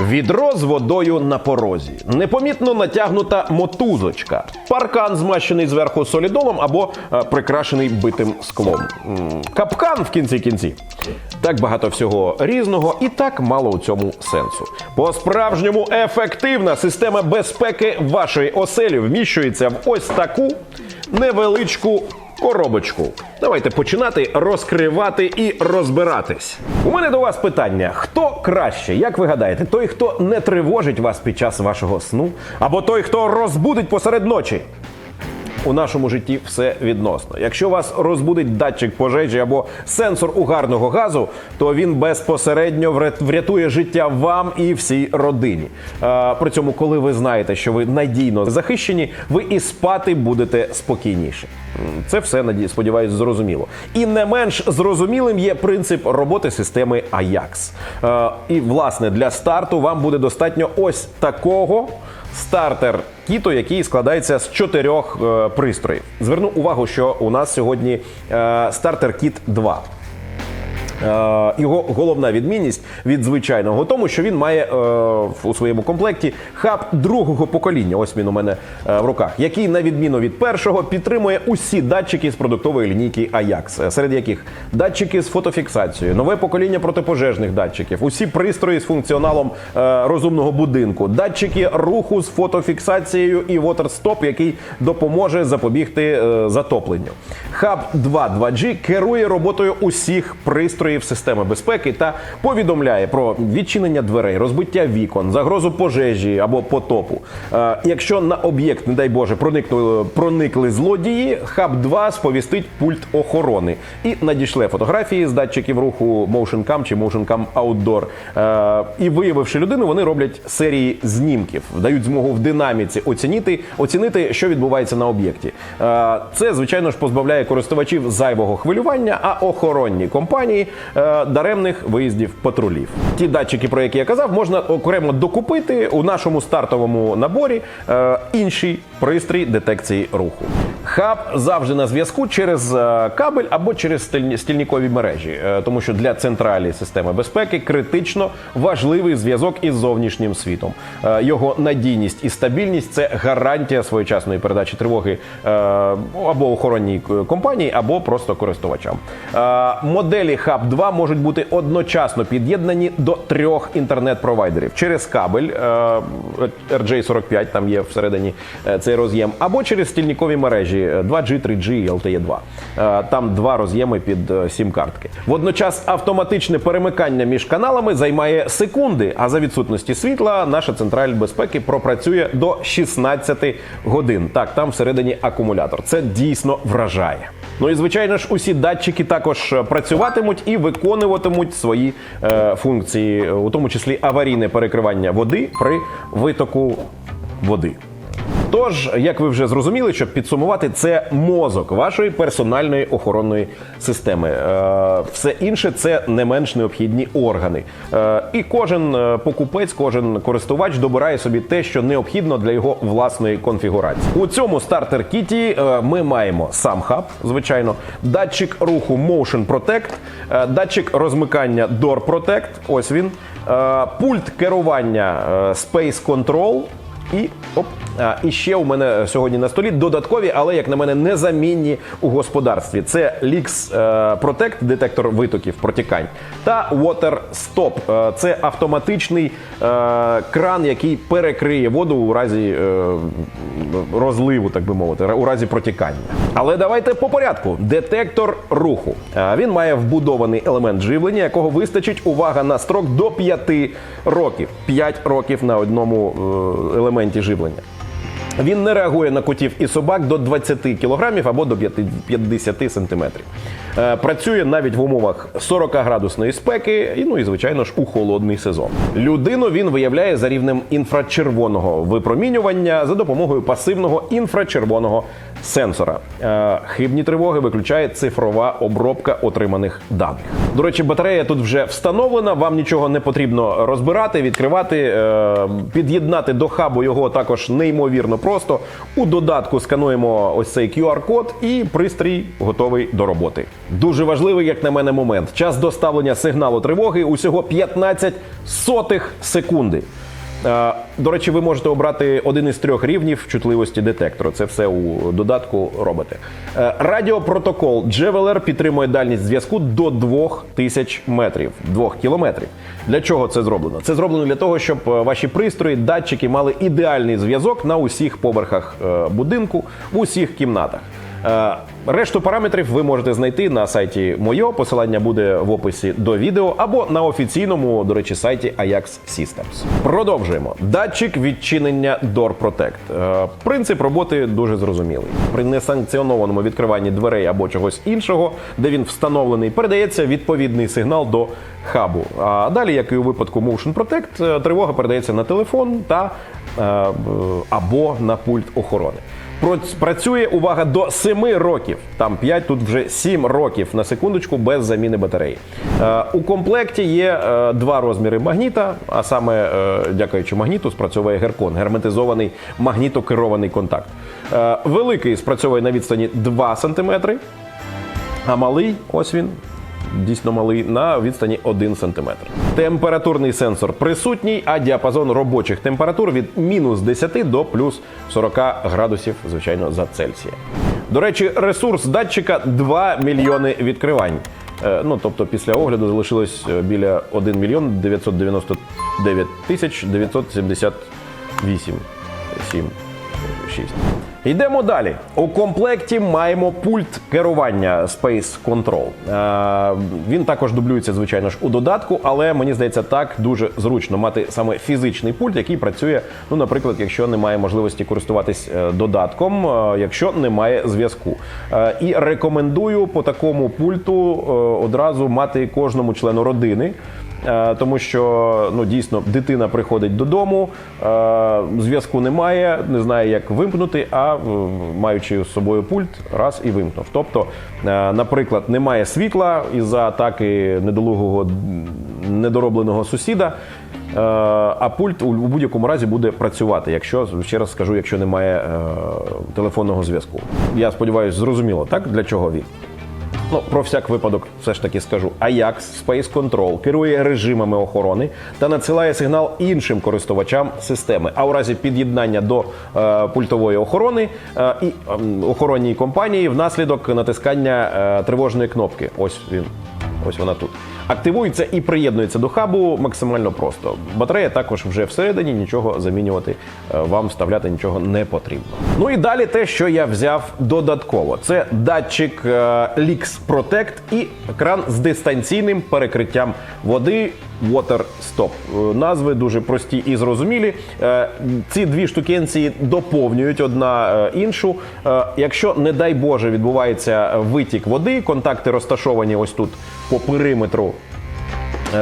Відро з водою на порозі, непомітно натягнута мотузочка, паркан, змащений зверху солідолом або е, прикрашений битим склом. Капкан в кінці кінці. Так багато всього різного і так мало у цьому сенсу. По-справжньому ефективна система безпеки вашої оселі вміщується в ось таку невеличку коробочку. Давайте починати розкривати і розбиратись. У мене до вас питання: хто краще, як ви гадаєте, той, хто не тривожить вас під час вашого сну, або той, хто розбудить посеред ночі? У нашому житті все відносно. Якщо вас розбудить датчик пожежі або сенсор угарного газу, то він безпосередньо врят- врятує життя вам і всій родині. При цьому, коли ви знаєте, що ви надійно захищені, ви і спати будете спокійніше. Це все сподіваюсь, зрозуміло. І не менш зрозумілим є принцип роботи системи. Е, І власне для старту вам буде достатньо ось такого стартер кіту, який складається з чотирьох е, пристроїв. Зверну увагу, що у нас сьогодні е, стартер кіт 2. Е, Його головна відмінність від звичайного тому, що він має е, у своєму комплекті хаб другого покоління. Ось він у мене е, в руках, який на відміну від першого підтримує усі датчики з продуктової лінійки Ajax, е, серед яких датчики з фотофіксацією, нове покоління протипожежних датчиків, усі пристрої з функціоналом е, розумного будинку, датчики руху з фотофіксацією і WaterStop, який допоможе запобігти е, затопленню. Хаб 2 2G керує роботою усіх пристроїв системи безпеки та повідомляє про відчинення дверей, розбиття вікон, загрозу пожежі або потопу. Е, якщо на об'єкт, не дай Боже, проникнули, проникли злодії, хаб 2 сповістить пульт охорони і надішле фотографії з датчиків руху Motion Cam чи Motion Cam Outdoor. Е, і виявивши людину, вони роблять серії знімків, дають змогу в динаміці оцінити, оцінити, що відбувається на об'єкті. Е, це, звичайно ж, позбавляє користувачів зайвого хвилювання, а охоронні компанії е, даремних виїздів патрулів. Ті датчики, про які я казав, можна окремо докупити у нашому стартовому наборі е, інший пристрій детекції руху. Хаб завжди на зв'язку через е, кабель або через стільні- стільникові мережі, е, тому що для централі системи безпеки критично важливий зв'язок із зовнішнім світом. Е, Його надійність і стабільність це гарантія своєчасної передачі тривоги або охоронній компанії, або просто користувачам. Моделі Hub 2 можуть бути одночасно під'єднані до трьох інтернет-провайдерів через кабель е, RJ45, там є всередині е, цей роз'єм, або через стільникові мережі е, 2G, 3G і LTE 2. Е, Там два роз'єми під е, сім-картки. Водночас автоматичне перемикання між каналами займає секунди, а за відсутності світла наша централь безпеки пропрацює до 16 годин. Так, там всередині акумулятор. Це дійсно вражає. Ну і звичайно ж, усі датчики також е, працюватимуть і виконуватимуть свої е, функції, у тому числі аварійне перекривання води при витоку води. Тож, як ви вже зрозуміли, щоб підсумувати, це мозок вашої персональної охоронної системи. Е, Все інше це не менш необхідні органи. Е, І кожен е, покупець, кожен користувач добирає собі те, що необхідно для його власної конфігурації. У цьому стартер кіті ми маємо сам хаб, звичайно, датчик руху Motion Protect, датчик розмикання Door Protect, ось він, пульт керування Space Control. І оп, і ще у мене сьогодні на столі додаткові, але як на мене, незамінні у господарстві. Це Lix е, Protect, детектор витоків протікань, та Water Stop. Е, Це автоматичний е, кран, який перекриє воду у разі розливу, так би мовити, у разі протікання. Але давайте по порядку. Детектор руху. Він має вбудований елемент живлення, якого вистачить увага на строк до 5 років. 5 років на одному е, елементі живлення. Він не реагує на котів і собак до 20 кг або до 50 см. Е, Працює навіть в умовах 40-градусної спеки, і ну і звичайно ж у холодний сезон. Людину він виявляє за рівнем інфрачервоного випромінювання за допомогою пасивного інфрачервоного сенсора. Е, Хибні тривоги виключає цифрова обробка отриманих даних. До речі, батарея тут вже встановлена. Вам нічого не потрібно розбирати, відкривати, е, під'єднати до хабу його також неймовірно просто. У додатку скануємо ось цей QR-код, і пристрій готовий до роботи. Дуже важливий, як на мене, момент. Час доставлення сигналу тривоги усього 15 сотих секунди. Е, До речі, ви можете обрати один із трьох рівнів чутливості детектору. Це все у додатку робите. Радіопротокол Джевелер підтримує дальність зв'язку до 2000 метрів, 2 кілометрів. Для чого це зроблено? Це зроблено для того, щоб е, ваші пристрої, датчики мали ідеальний зв'язок на усіх поверхах е, будинку, в усіх кімнатах. Решту параметрів ви можете знайти на сайті Мойо. Посилання буде в описі до відео або на офіційному, до речі, сайті Ajax Systems. Продовжуємо. Датчик відчинення Door Protect. Е, Принцип роботи дуже зрозумілий. При несанкціонованому відкриванні дверей або чогось іншого, де він встановлений, передається відповідний сигнал до хабу. А далі, як і у випадку Motion Protect, е, тривога передається на телефон та е, або на пульт охорони. Працює увага до 7 років. Там 5, тут вже 7 років на секундочку без заміни батареї. Е, у комплекті є е, два розміри магніта, а саме, е, дякуючи магніту, спрацьовує геркон, герметизований магнітокерований контакт. Великий спрацьовує на відстані 2 см, а малий, ось він. Дійсно малий на відстані 1 см. Температурний сенсор присутній, а діапазон робочих температур від мінус 10 до плюс 40 градусів, звичайно, за Цельсія. До речі, ресурс датчика 2 мільйони відкривань. Е, Ну, тобто після огляду залишилось е, біля 1 мільйон 999 тисяч 978 7 6. Йдемо далі. У комплекті маємо пульт керування Space Control. Е, він також дублюється, звичайно ж, у додатку, але мені здається, так дуже зручно мати саме фізичний пульт, який працює, ну, наприклад, якщо немає можливості користуватись е, додатком, е, якщо немає зв'язку. Е, і рекомендую по такому пульту е, одразу мати кожному члену родини. Е, Тому що ну дійсно дитина приходить додому, е, зв'язку немає, не знає, як вимкнути, а маючи з собою пульт, раз і вимкнув. Тобто, е, наприклад, немає світла із-за атаки недолугого недоробленого сусіда. А пульт у будь-якому разі буде працювати, якщо ще раз скажу, якщо немає телефонного зв'язку. Я сподіваюся, зрозуміло, так для чого він. Ну, про всяк випадок все ж таки скажу. Ajax Space Control керує режимами охорони та надсилає сигнал іншим користувачам системи. А у разі під'єднання до е, пультової охорони е, і е, охоронній компанії внаслідок натискання е, тривожної кнопки. Ось він. Ось вона тут. Активується і приєднується до хабу максимально просто. Батарея також вже всередині, нічого замінювати е, вам вставляти нічого не потрібно. Ну і далі те, що я взяв додатково, це датчик е, Lix Protect і екран з дистанційним перекриттям води. Water Stop. Назви дуже прості і зрозумілі. Е, Ці дві штукенції доповнюють одна е, іншу. Е, Якщо, не дай Боже, відбувається витік води, контакти розташовані ось тут по периметру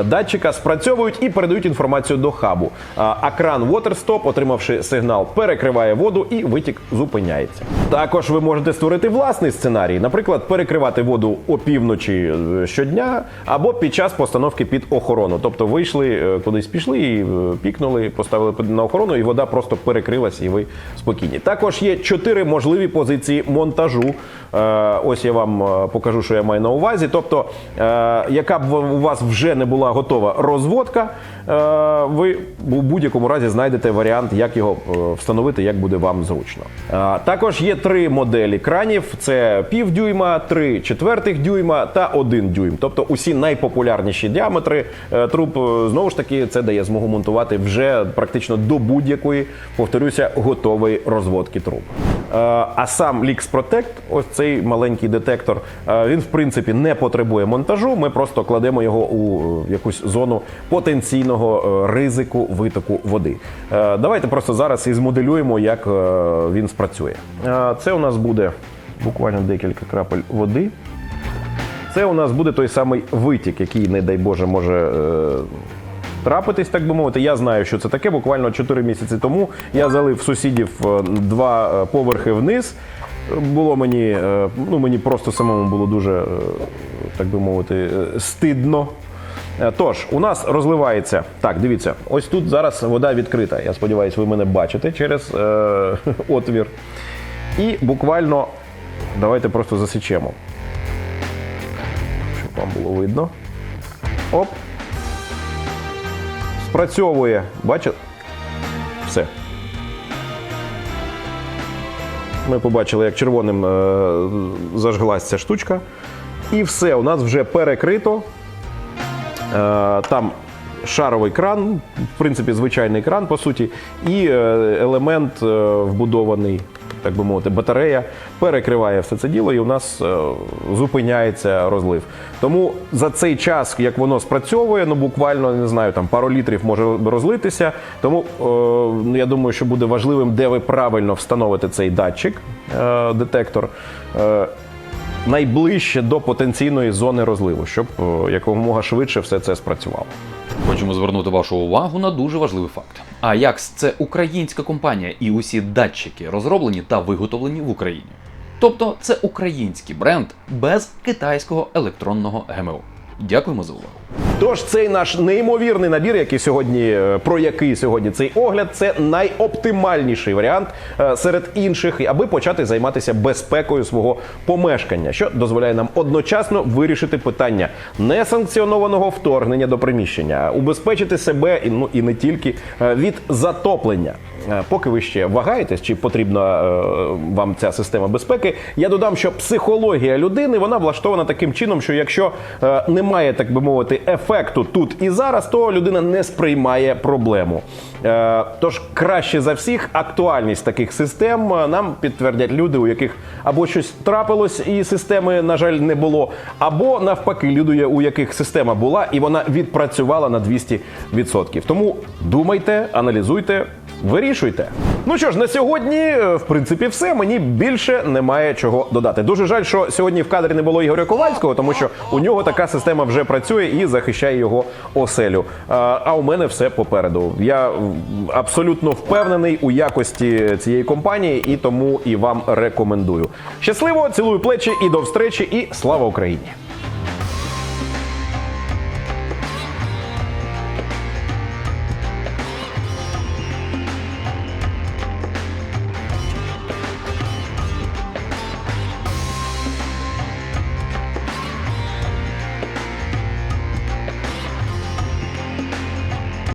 датчика спрацьовують і передають інформацію до хабу. А кран WaterStop, отримавши сигнал, перекриває воду і витік зупиняється. Також ви можете створити власний сценарій, наприклад, перекривати воду опівночі е, щодня або під час постановки під охорону. Тобто вийшли е, кудись пішли і е, пікнули, поставили на охорону, і вода просто перекрилась, і ви спокійні. Також є чотири можливі позиції монтажу. Е, Ось я вам е, покажу, що я маю на увазі. Тобто, е, яка б у вас вже не була готова розводка, е, ви у будь-якому разі знайдете варіант, як його е, встановити, як буде вам зручно. Е, Також є три моделі кранів: це півдюйма, три четвертих дюйма та один дюйм. Тобто усі найпопулярніші діаметри труб. Знову ж таки, це дає змогу монтувати вже практично до будь-якої, повторюся, готової розводки труб. А сам Lix Protect, ось цей маленький детектор, він в принципі не потребує монтажу. Ми просто кладемо його у якусь зону потенційного е, ризику витоку води. Е, Давайте просто зараз і змоделюємо, як е, він спрацює. Це у нас буде буквально декілька крапель води. Це у нас буде той самий витік, який, не дай Боже, може. Трапитись, так би мовити, я знаю, що це таке. Буквально 4 місяці тому я залив сусідів два поверхи вниз. Було мені, ну мені просто самому було дуже, так би мовити, стидно. Е, Тож, у нас розливається. Так, дивіться, ось тут зараз вода відкрита. Я сподіваюся, ви мене бачите через е, отвір. І буквально давайте просто засічемо. Щоб вам було видно. Оп. Спрацьовує. Бачите? Все. Ми побачили, як червоним е, зажглась ця штучка. І все, у нас вже перекрито. Е, там шаровий кран, в принципі, звичайний кран, по суті, і е, елемент е, вбудований, так би мовити, батарея перекриває все це діло, і у нас зупиняється розлив. Тому за цей час, як воно спрацьовує, ну буквально не знаю, там пару літрів може розлитися. Тому е, ну, я думаю, що буде важливим, де ви правильно встановите цей датчик, е, детектор. Е, найближче до потенційної зони розливу, щоб е, якомога швидше все це спрацювало. Хочемо звернути вашу увагу на дуже важливий факт. Ajax – це українська компанія, і усі датчики розроблені та виготовлені в Україні. Тобто це український бренд без китайського електронного ГМО. Дякуємо за увагу. Тож цей наш неймовірний набір, який сьогодні е, про який сьогодні цей огляд, це найоптимальніший варіант е, серед інших, аби почати займатися безпекою свого помешкання, що дозволяє нам одночасно вирішити питання несанкціонованого вторгнення до приміщення, убезпечити себе і ну і не тільки е, від затоплення. Е, Поки ви ще вагаєтесь, чи потрібна е, вам ця система безпеки, я додам, що психологія людини вона влаштована таким чином, що якщо е, немає, так би мовити, ефекту тут і зараз, то людина не сприймає проблему. Тож краще за всіх актуальність таких систем нам підтвердять люди, у яких або щось трапилось, і системи, на жаль, не було, або навпаки, люди, у яких система була і вона відпрацювала на 200%. Тому думайте, аналізуйте. Вирішуйте. Ну що ж, на сьогодні, е, в принципі, все. Мені більше немає чого додати. Дуже жаль, що сьогодні в кадрі не було Ігоря Ковальського, тому що у нього така система вже працює і захищає його оселю. А, а у мене все попереду. Я абсолютно впевнений у якості цієї компанії і тому і вам рекомендую. Щасливо, цілую плечі і до встречі, і слава Україні!